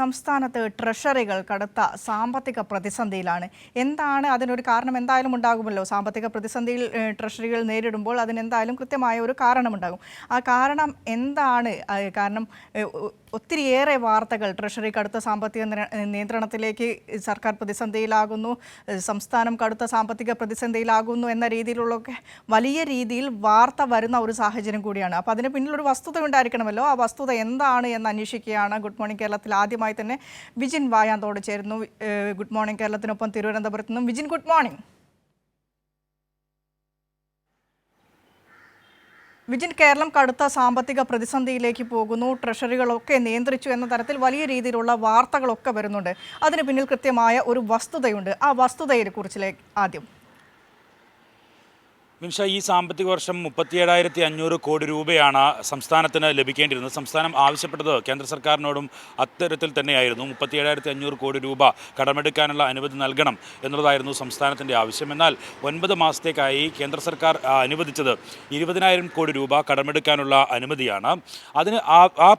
സംസ്ഥാനത്ത് ട്രഷറികൾ കടുത്ത സാമ്പത്തിക പ്രതിസന്ധിയിലാണ്. എന്താണ് അതിനൊരു കാരണം എന്തായാലും ഉണ്ടാകുമല്ലോ? സാമ്പത്തിക പ്രതിസന്ധിയിൽ ട്രഷറികൾ നേരിടുമ്പോൾ അതിനെന്തായാലും കൃത്യമായ ഒരു കാരണമുണ്ടാകും. ആ കാരണം എന്താണ്? കാരണം ഒത്തിരിയേറെ വാർത്തകൾ ട്രഷറി കടുത്ത സാമ്പത്തിക നിയന്ത്രണത്തിലേക്ക് സർക്കാർ പ്രതിസന്ധിയിലാകുന്നു സംസ്ഥാനം കടുത്ത സാമ്പത്തിക പ്രതിസന്ധിയിലാകുന്നു എന്ന രീതിയിലുള്ളൊക്കെ വലിയ രീതിയിൽ വാർത്ത വരുന്ന ഒരു സാഹചര്യം കൂടിയാണ്. അപ്പോൾ അതിന് പിന്നിലൊരു വസ്തുത ഉണ്ടായിരിക്കണമല്ലോ. ആ വസ്തുത എന്താണ് എന്ന് അന്വേഷിക്കുകയാണ് ഗുഡ് മോർണിംഗ് കേരളത്തിൽ ആദ്യമായി തന്നെ വിജിൻ വായാന്തോട് ചേരുന്നു. ഗുഡ് മോർണിംഗ് കേരളത്തിനൊപ്പം തിരുവനന്തപുരത്ത് നിന്നും. Vijin good morning. Vijin Keralam കടുത്ത സാമ്പത്തിക പ്രതിസന്ധിയിലേക്ക് പോകുന്നു. ട്രഷറികളൊക്കെ നിയന്ത്രിച്ചു എന്ന തരത്തിൽ വലിയ രീതിയിലുള്ള വാർത്തകളൊക്കെ വരുന്നുണ്ട്. അതിന് പിന്നിൽ കൃത്യമായ ഒരു വസ്തുതയുണ്ട്. ആ വസ്തുതയെ കുറിച്ചിലേക്ക് ആദ്യം. മിൻഷ ഈ സാമ്പത്തിക വർഷം മുപ്പത്തിയേഴായിരത്തി അഞ്ഞൂറ് കോടി രൂപയാണ് സംസ്ഥാനത്തിന് ലഭിക്കേണ്ടിയിരുന്നത്. സംസ്ഥാനം ആവശ്യപ്പെട്ടത് കേന്ദ്ര സർക്കാരിനോടും അത്തരത്തിൽ തന്നെയായിരുന്നു. മുപ്പത്തിയേഴായിരത്തി അഞ്ഞൂറ് കോടി രൂപ കടമെടുക്കാനുള്ള അനുമതി നൽകണം എന്നുള്ളതായിരുന്നു സംസ്ഥാനത്തിന്റെ ആവശ്യം. എന്നാൽ ഒൻപത് മാസത്തേക്കായി കേന്ദ്ര സർക്കാർ അനുവദിച്ചത് ഇരുപതിനായിരം കോടി രൂപ കടമെടുക്കാനുള്ള അനുമതിയാണ്. അതിന് ആ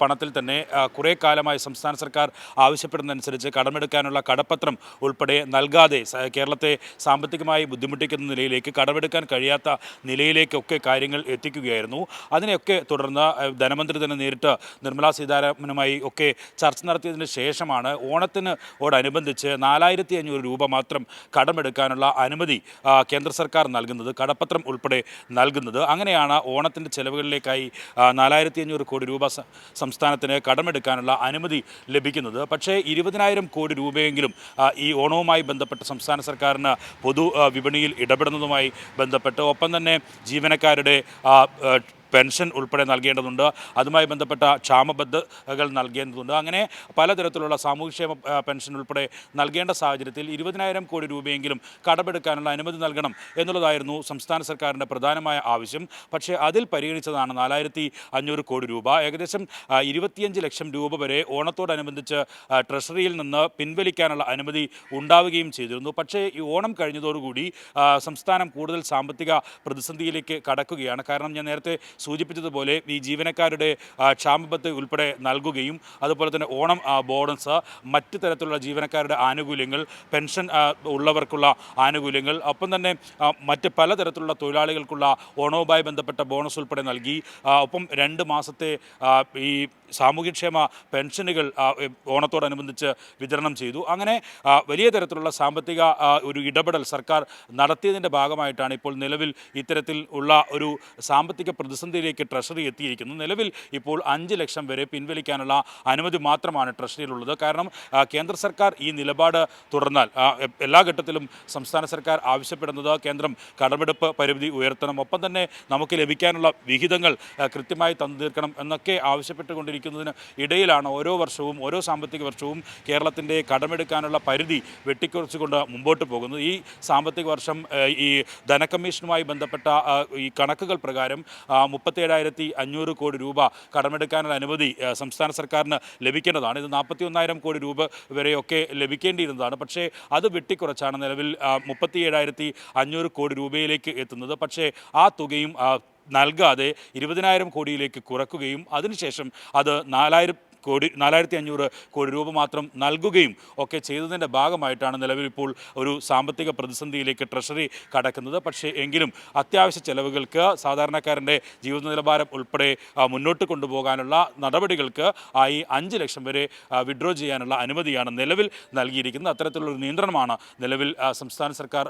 പണത്തിൽ തന്നെ കുറേ കാലമായി സംസ്ഥാന സർക്കാർ ആവശ്യപ്പെടുന്നതനുസരിച്ച് കടമെടുക്കാനുള്ള കടപ്പത്രം ഉൾപ്പെടെ നൽകാതെ കേരളത്തെ സാമ്പത്തികമായി ബുദ്ധിമുട്ടിക്കുന്ന നിലയിലേക്ക് കടമെടുക്കാൻ കഴിയാത്ത നിലയിലേക്കൊക്കെ കാര്യങ്ങൾ എത്തിക്കുകയായിരുന്നു. അതിനെയൊക്കെ തുടർന്ന് ധനമന്ത്രി തന്നെ നേരിട്ട് നിർമ്മലാ സീതാരാമനുമായി ഒക്കെ ചർച്ച നടത്തിയതിന് ശേഷമാണ് ഓണത്തിനോടനുബന്ധിച്ച് നാലായിരത്തി അഞ്ഞൂറ് രൂപ മാത്രം കടമെടുക്കാനുള്ള അനുമതി കേന്ദ്ര സർക്കാർ നൽകുന്നത് കടപ്പത്രം ഉൾപ്പെടെ നൽകുന്നത്. അങ്ങനെയാണ് ഓണത്തിന്റെ ചെലവുകളിലേക്കായി നാലായിരത്തി അഞ്ഞൂറ് കോടി രൂപ സംസ്ഥാനത്തിന് കടമെടുക്കാനുള്ള അനുമതി ലഭിക്കുന്നത്. പക്ഷേ ഇരുപതിനായിരം കോടി രൂപയെങ്കിലും ഈ ഓണവുമായി ബന്ധപ്പെട്ട് സംസ്ഥാന സർക്കാരിന് പൊതു വിപണിയിൽ ഇടപെടുന്നതുമായി ബന്ധപ്പെട്ട് ഒപ്പം തന്നെ ജീവനക്കാരുടെ പെൻഷൻ ഉൾപ്പെടെ നൽകേണ്ടതുണ്ട്. അതുമായി ബന്ധപ്പെട്ട ക്ഷാമബദ്ധകൾ നൽകേണ്ടതുണ്ട്. അങ്ങനെ പലതരത്തിലുള്ള സാമൂഹ്യക്ഷേമ പെൻഷൻ ഉൾപ്പെടെ നൽകേണ്ട സാഹചര്യത്തിൽ ഇരുപതിനായിരം കോടി രൂപയെങ്കിലും കടമെടുക്കാനുള്ള അനുമതി നൽകണം എന്നുള്ളതായിരുന്നു സംസ്ഥാന സർക്കാരിന്റെ പ്രധാനമായ ആവശ്യം. പക്ഷേ അതിൽ പരിഗണിച്ചതാണ് നാലായിരത്തി അഞ്ഞൂറ് കോടി രൂപ. ഏകദേശം ഇരുപത്തിയഞ്ച് ലക്ഷം രൂപ വരെ ഓണത്തോടനുബന്ധിച്ച് ട്രഷറിയിൽ നിന്ന് പിൻവലിക്കാനുള്ള അനുമതി ഉണ്ടാവുകയും ചെയ്തിരുന്നു. പക്ഷേ ഈ ഓണം കഴിഞ്ഞതോടുകൂടി സംസ്ഥാനം കൂടുതൽ സാമ്പത്തിക പ്രതിസന്ധിയിലേക്ക് കടക്കുകയാണ്. കാരണം ഞാൻ നേരത്തെ സൂചിപ്പിച്ചതുപോലെ ഈ ജീവനക്കാരുടെ ക്ഷാമബത്ത് ഉൾപ്പെടെ നൽകുകയും അതുപോലെ തന്നെ ഓണം ബോണസ് മറ്റ് തരത്തിലുള്ള ജീവനക്കാരുടെ ആനുകൂല്യങ്ങൾ പെൻഷൻ ഉള്ളവർക്കുള്ള ആനുകൂല്യങ്ങൾ ഒപ്പം തന്നെ മറ്റ് പലതരത്തിലുള്ള തൊഴിലാളികൾക്കുള്ള ഓണവുമായി ബന്ധപ്പെട്ട ബോണസ് ഉൾപ്പെടെ നൽകി ഒപ്പം രണ്ട് മാസത്തെ ഈ സാമൂഹ്യക്ഷേമ പെൻഷനുകൾ ഓണത്തോടനുബന്ധിച്ച് വിതരണം ചെയ്തു. അങ്ങനെ വലിയ തരത്തിലുള്ള സാമ്പത്തിക ഒരു ഇടപെടൽ സർക്കാർ നടത്തിയതിന്റെ ഭാഗമായിട്ടാണ് ഇപ്പോൾ നിലവിൽ ഇത്തരത്തിൽ ഉള്ള ഒരു സാമ്പത്തിക പ്രതിസന്ധിയിലേക്ക് ട്രഷറി എത്തിയിരിക്കുന്നു. നിലവിൽ ഇപ്പോൾ അഞ്ച് ലക്ഷം വരെ പിൻവലിക്കാനുള്ള അനുമതി മാത്രമാണ് ട്രഷറിയിലുള്ളത്. കാരണം കേന്ദ്ര സർക്കാർ ഈ നിലപാട് തുടർന്നാൽ എല്ലാ ഘട്ടത്തിലും സംസ്ഥാന സർക്കാർ ആവശ്യപ്പെടുന്നത് കേന്ദ്രം കടമെടുപ്പ് പരിമിതി ഉയർത്തണം. ഒപ്പം തന്നെ നമുക്ക് ലഭിക്കാനുള്ള വിഹിതങ്ങൾ കൃത്യമായി തന്നു തീർക്കണം എന്നൊക്കെ ആവശ്യപ്പെട്ടുകൊണ്ടിരിക്കുന്നതിന് ഇടയിലാണ് ഓരോ വർഷവും ഓരോ സാമ്പത്തിക വർഷവും കേരളത്തിന്റെ കടമെടുക്കാനുള്ള പരിധി വെട്ടിക്കുറച്ചുകൊണ്ട് മുമ്പോട്ട് പോകുന്നത്. ഈ സാമ്പത്തിക വർഷം ഈ ധനകമ്മീഷനുമായി ബന്ധപ്പെട്ട ഈ കണക്കുകൾ പ്രകാരം മുപ്പത്തേഴായിരത്തി അഞ്ഞൂറ് കോടി രൂപ കടമെടുക്കാനുള്ള അനുമതി സംസ്ഥാന സർക്കാരിന് ലഭിക്കേണ്ടതാണ്. ഇത് നാൽപ്പത്തി ഒന്നായിരം കോടി രൂപ വരെയൊക്കെ ലഭിക്കേണ്ടിയിരുന്നതാണ്. പക്ഷേ അത് വെട്ടിക്കുറച്ചാണ് നിലവിൽ മുപ്പത്തി ഏഴായിരത്തി അഞ്ഞൂറ് കോടി രൂപയിലേക്ക് എത്തുന്നത്. പക്ഷേ ആ തുകയും നൽകാതെ ഇരുപതിനായിരം കോടിയിലേക്ക് കുറക്കുകയും അതിനുശേഷം അത് നാലായിരം കോടി നാലായിരത്തി അഞ്ഞൂറ് കോടി രൂപ മാത്രം നൽകുകയും ഒക്കെ ചെയ്തതിന്റെ ഭാഗമായിട്ടാണ് നിലവിൽ ഇപ്പോൾ ഒരു സാമ്പത്തിക പ്രതിസന്ധിയിലേക്ക് ട്രഷറി കടക്കുന്നത്. പക്ഷേ എങ്കിലും അത്യാവശ്യ ചെലവുകൾക്ക് സാധാരണക്കാരന്റെ ജീവിത നിലവാരം ഉൾപ്പെടെ മുന്നോട്ട് കൊണ്ടുപോകാനുള്ള നടപടികൾക്ക് ആയി അഞ്ച് ലക്ഷം വരെ വിഡ്രോ ചെയ്യാനുള്ള അനുമതിയാണ് നിലവിൽ നൽകിയിരിക്കുന്നത്. അത്തരത്തിലുള്ളൊരു നിയന്ത്രണമാണ് നിലവിൽ സംസ്ഥാന സർക്കാർ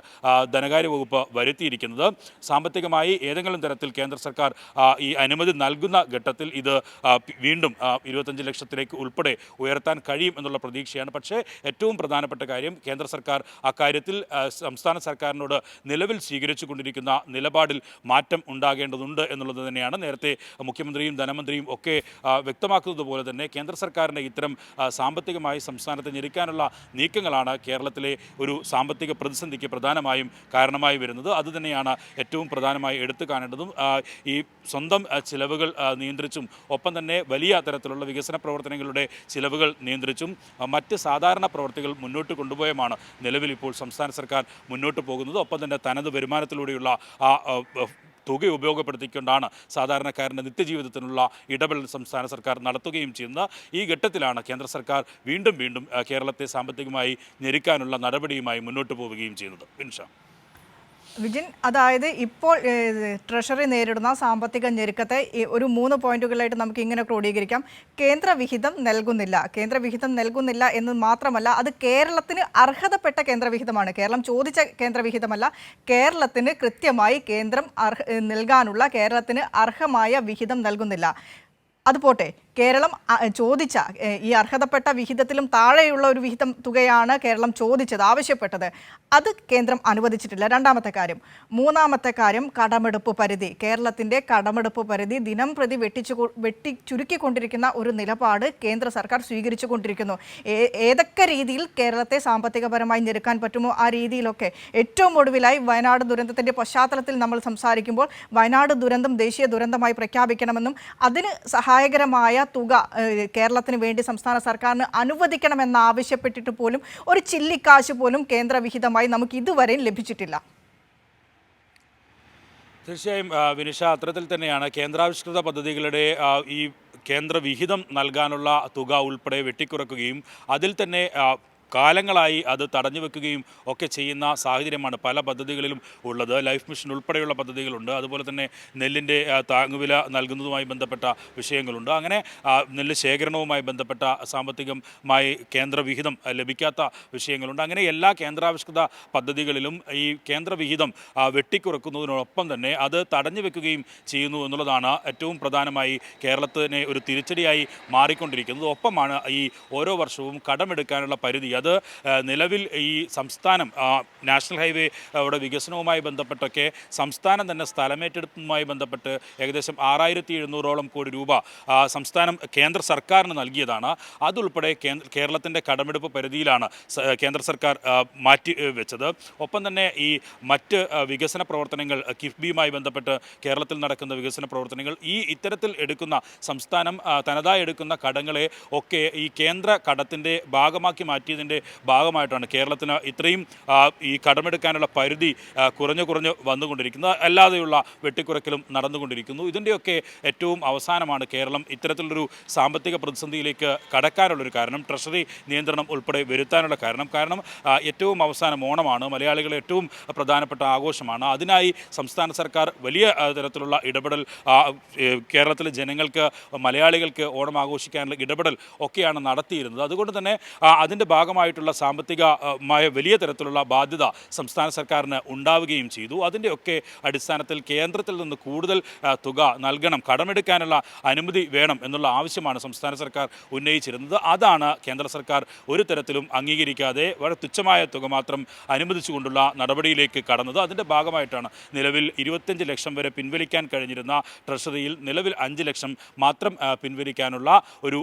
ധനകാര്യ വകുപ്പ് വരുത്തിയിരിക്കുന്നത്. സാമ്പത്തികമായി ഏതെങ്കിലും തരത്തിൽ കേന്ദ്ര സർക്കാർ ഈ അനുമതി നൽകുന്ന ഘട്ടത്തിൽ ഇത് വീണ്ടും ഇരുപത്തഞ്ച് ഇരുപത്തഞ്ച് ലക്ഷത്തിലേക്ക് ഉൾപ്പെടെ ഉയർത്താൻ കഴിയും എന്നുള്ള പ്രതീക്ഷയാണ്. പക്ഷേ ഏറ്റവും പ്രധാനപ്പെട്ട കാര്യം കേന്ദ്ര സർക്കാർ അക്കാര്യത്തിൽ സംസ്ഥാന സർക്കാരിനോട് നിലവിൽ സ്വീകരിച്ചു കൊണ്ടിരിക്കുന്ന നിലപാടിൽ മാറ്റം ഉണ്ടാകേണ്ടതുണ്ട് എന്നുള്ളത് തന്നെയാണ് നേരത്തെ മുഖ്യമന്ത്രിയും ധനമന്ത്രിയും ഒക്കെ വ്യക്തമാക്കുന്നത് പോലെ തന്നെ കേന്ദ്ര സർക്കാരിന്റെ ഇത്തരം സാമ്പത്തികമായി സംസ്ഥാനത്തെ ഞെരുക്കാനുള്ള നീക്കങ്ങളാണ് കേരളത്തിലെ ഒരു സാമ്പത്തിക പ്രതിസന്ധിക്ക് പ്രധാനമായും കാരണമായി വരുന്നത്. അതുതന്നെയാണ് ഏറ്റവും പ്രധാനമായി എടുത്തു കാണേണ്ടതും ഈ സ്വന്തം ചിലവുകൾ നിയന്ത്രിച്ചും ഒപ്പം തന്നെ വലിയ തരത്തിലുള്ള വികസന പ്രവർത്തനങ്ങളുടെ ചിലവുകൾ നിയന്ത്രിച്ചും മറ്റ് സാധാരണ പ്രവർത്തികൾ മുന്നോട്ട് കൊണ്ടുപോയുമാണ് നിലവിൽ ഇപ്പോൾ സംസ്ഥാന സർക്കാർ മുന്നോട്ട് പോകുന്നത്. ഒപ്പം തന്നെ തനത് വരുമാനത്തിലൂടെയുള്ള ആ തുക ഉപയോഗപ്പെടുത്തിക്കൊണ്ടാണ് സാധാരണക്കാരന്റെ നിത്യജീവിതത്തിനുള്ള ഇടപെടൽ സംസ്ഥാന സർക്കാർ നടത്തുകയും ചെയ്യുന്ന ഈ ഘട്ടത്തിലാണ് കേന്ദ്ര സർക്കാർ വീണ്ടും വീണ്ടും കേരളത്തെ സാമ്പത്തികമായി ഞെരുക്കാനുള്ള നടപടിയുമായി മുന്നോട്ട് പോവുകയും ചെയ്യുന്നത്. വിൻഷ വിജിൻ അതായത് ഇപ്പോൾ ട്രഷറി നേരിടുന്ന സാമ്പത്തിക ഞെരുക്കത്തെ ഒരു മൂന്ന് പോയിന്റുകളായിട്ട് നമുക്ക് ഇങ്ങനെ ക്രോഡീകരിക്കാം. കേന്ദ്ര വിഹിതം നൽകുന്നില്ല. കേന്ദ്ര വിഹിതം നൽകുന്നില്ല എന്ന് മാത്രമല്ല അത് കേരളത്തിന് അർഹതപ്പെട്ട കേന്ദ്ര വിഹിതമാണ്. കേരളം ചോദിച്ച കേന്ദ്ര വിഹിതമല്ല. കേരളത്തിന് കൃത്യമായി കേന്ദ്രം അർഹ നൽകാനുള്ള കേരളത്തിന് അർഹമായ വിഹിതം നൽകുന്നില്ല. അത് പോട്ടെ. കേരളം ചോദിച്ച ഈ അർഹതപ്പെട്ട വിഹിതത്തിലും താഴെയുള്ള ഒരു വിഹിതം തുകയാണ് കേരളം ചോദിച്ചത് ആവശ്യപ്പെട്ടത്. അത് കേന്ദ്രം അനുവദിച്ചിട്ടില്ല. രണ്ടാമത്തെ കാര്യം മൂന്നാമത്തെ കാര്യം കടമെടുപ്പ് പരിധി. കേരളത്തിന്റെ കടമെടുപ്പ് പരിധി ദിനം പ്രതി വെട്ടിച്ചു വെട്ടി ചുരുക്കിക്കൊണ്ടിരിക്കുന്ന ഒരു നിലപാട് കേന്ദ്ര സർക്കാർ സ്വീകരിച്ചു കൊണ്ടിരിക്കുന്നു ഏതൊക്കെ രീതിയിൽ കേരളത്തെ സാമ്പത്തികപരമായി ഞെരുക്കാൻ പറ്റുമോ ആ രീതിയിലൊക്കെ ഏറ്റവും ഒടുവിലായി വയനാട് ദുരന്തത്തിന്റെ പശ്ചാത്തലത്തിൽ നമ്മൾ സംസാരിക്കുമ്പോൾ വയനാട് ദുരന്തം ദേശീയ ദുരന്തമായി പ്രഖ്യാപിക്കണമെന്നും അതിന് സഹായകരമായ തുക കേരളത്തിന് വേണ്ടി സംസ്ഥാന സർക്കാരിന് അനുവദിക്കണമെന്ന് ആവശ്യപ്പെട്ടിട്ട് പോലും ഒരു ചില്ലിക്കാശ് പോലും കേന്ദ്രവിഹിതമായി നമുക്ക് ഇതുവരെയും ലഭിച്ചിട്ടില്ല. തീർച്ചയായും വിനിഷ അത്തരത്തിൽ തന്നെയാണ് കേന്ദ്രാവിഷ്കൃത പദ്ധതികളുടെ ഈ കേന്ദ്രവിഹിതം നൽകാനുള്ള തുക ഉൾപ്പെടെ വെട്ടിക്കുറക്കുകയും അതിൽ തന്നെ കാലങ്ങളായി അത് തടഞ്ഞു വെക്കുകയും ഒക്കെ ചെയ്യുന്ന സാഹചര്യമാണ് പല പദ്ധതികളിലും ഉള്ളത്. ലൈഫ് മിഷൻ ഉൾപ്പെടെയുള്ള പദ്ധതികളുണ്ട്. അതുപോലെ തന്നെ നെല്ലിന്റെ താങ്ങുവില നൽകുന്നതുമായി ബന്ധപ്പെട്ട വിഷയങ്ങളുണ്ട്. അങ്ങനെ നെല്ല് ശേഖരണവുമായി ബന്ധപ്പെട്ട സാമ്പത്തികമായി കേന്ദ്രവിഹിതം ലഭിക്കാത്ത വിഷയങ്ങളുണ്ട്. അങ്ങനെ എല്ലാ കേന്ദ്രാവിഷ്കൃത പദ്ധതികളിലും ഈ കേന്ദ്രവിഹിതം വെട്ടിക്കുറക്കുന്നതിനോടൊപ്പം തന്നെ അത് തടഞ്ഞു വെക്കുകയും ചെയ്യുന്നു എന്നുള്ളതാണ് ഏറ്റവും പ്രധാനമായി കേരളത്തിനെ ഒരു തിരിച്ചടിയായി മാറിക്കൊണ്ടിരിക്കുന്നത്. ഒപ്പമാണ് ഈ ഓരോ വർഷവും കടമെടുക്കാനുള്ള പരിധി. അത് നിലവിൽ ഈ സംസ്ഥാനം നാഷണൽ ഹൈവേ അവിടെ വികസനവുമായി ബന്ധപ്പെട്ടൊക്കെ സംസ്ഥാനം തന്നെ സ്ഥലമേറ്റെടുപ്പുമായി ബന്ധപ്പെട്ട് ഏകദേശം ആറായിരത്തി എഴുന്നൂറോളം കോടി രൂപ സംസ്ഥാനം കേന്ദ്ര സർക്കാരിന് നൽകിയതാണ്. അതുൾപ്പെടെ കേരളത്തിന്റെ കടമെടുപ്പ് പരിധിയിലാണ് കേന്ദ്ര സർക്കാർ മാറ്റി വെച്ചത്. ഒപ്പം തന്നെ ഈ മറ്റ് വികസന പ്രവർത്തനങ്ങൾ കിഫ്ബിയുമായി ബന്ധപ്പെട്ട് കേരളത്തിൽ നടക്കുന്ന വികസന പ്രവർത്തനങ്ങൾ ഈ ഇത്തരത്തിൽ എടുക്കുന്ന സംസ്ഥാനം തനതായി എടുക്കുന്ന കടങ്ങളെ ഒക്കെ ഈ കേന്ദ്ര കടത്തിന്റെ ഭാഗമാക്കി മാറ്റിയതിന്റെ ഭാഗമായിട്ടാണ് കേരളത്തിന് ഇത്രയും ഈ കടമെടുക്കാനുള്ള പരിധി കുറഞ്ഞു കുറഞ്ഞു വന്നുകൊണ്ടിരിക്കുന്നത്. അല്ലാതെയുള്ള വെട്ടിക്കുറയ്ക്കലും നടന്നുകൊണ്ടിരിക്കുന്നു. ഇതിന്റെയൊക്കെ ഏറ്റവും അവസാനമാണ് കേരളം ഇത്തരത്തിലൊരു സാമ്പത്തിക പ്രതിസന്ധിയിലേക്ക് കടക്കാനുള്ളൊരു കാരണം. ട്രഷറി നിയന്ത്രണം ഉൾപ്പെടെ വരുത്താനുള്ള കാരണം. കാരണം ഏറ്റവും അവസാനം ഓണമാണ്. മലയാളികളെ ഏറ്റവും പ്രധാനപ്പെട്ട ആഘോഷമാണ്. അതിനായി സംസ്ഥാന സർക്കാർ വലിയ തരത്തിലുള്ള ഇടപെടൽ കേരളത്തിലെ ജനങ്ങൾക്ക് മലയാളികൾക്ക് ഓണം ആഘോഷിക്കാനുള്ള ഇടപെടൽ ഒക്കെയാണ് നടത്തിയിരുന്നത്. അതുകൊണ്ട് തന്നെ അതിന്റെ അതിന്റെ ഭാഗമായിട്ടുള്ള സാമ്പത്തികമായ വലിയ തരത്തിലുള്ള ബാധ്യത സംസ്ഥാന സർക്കാരിന് ഉണ്ടാവുകയും ചെയ്തു. അതിന്റെയൊക്കെ അടിസ്ഥാനത്തിൽ കേന്ദ്രത്തിൽ നിന്ന് കൂടുതൽ തുക നൽകണം കടമെടുക്കാനുള്ള അനുമതി വേണം എന്നുള്ള ആവശ്യമാണ് സംസ്ഥാന സർക്കാർ ഉന്നയിച്ചിരുന്നത്. അതാണ് കേന്ദ്ര സർക്കാർ ഒരു തരത്തിലും അംഗീകരിക്കാതെ വളരെ തുച്ഛമായ തുക മാത്രം അനുവദിച്ചുകൊണ്ടുള്ള നടപടിയിലേക്ക് കടന്നത്. അതിന്റെ ഭാഗമായിട്ടാണ് നിലവിൽ ഇരുപത്തഞ്ച് ലക്ഷം വരെ പിൻവലിക്കാൻ കഴിഞ്ഞിരുന്ന ട്രഷറിയിൽ നിലവിൽ അഞ്ച് ലക്ഷം മാത്രം പിൻവലിക്കാനുള്ള ഒരു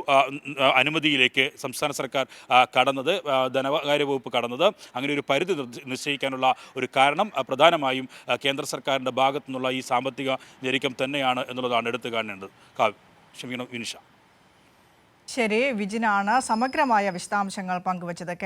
അനുമതിയിലേക്ക് സംസ്ഥാന സർക്കാർ കടന്നത്. ധനകാര്യ വകുപ്പ് കടന്നത്. അങ്ങനെ ഒരു പരിധി നിശ്ചയിക്കാനുള്ള ഒരു കാരണം പ്രധാനമായും കേന്ദ്ര സർക്കാരിന്റെ ഭാഗത്തു നിന്നുള്ള ഈ സാമ്പത്തിക ഞെരുക്കം തന്നെയാണ് എന്നുള്ളതാണ് എടുത്തു കാണേണ്ടത് ക്ഷമിക്കണം വിനിഷ. ശരി വിജിനാണ് സമഗ്രമായ വിശദാംശങ്ങൾ പങ്കുവച്ചത്.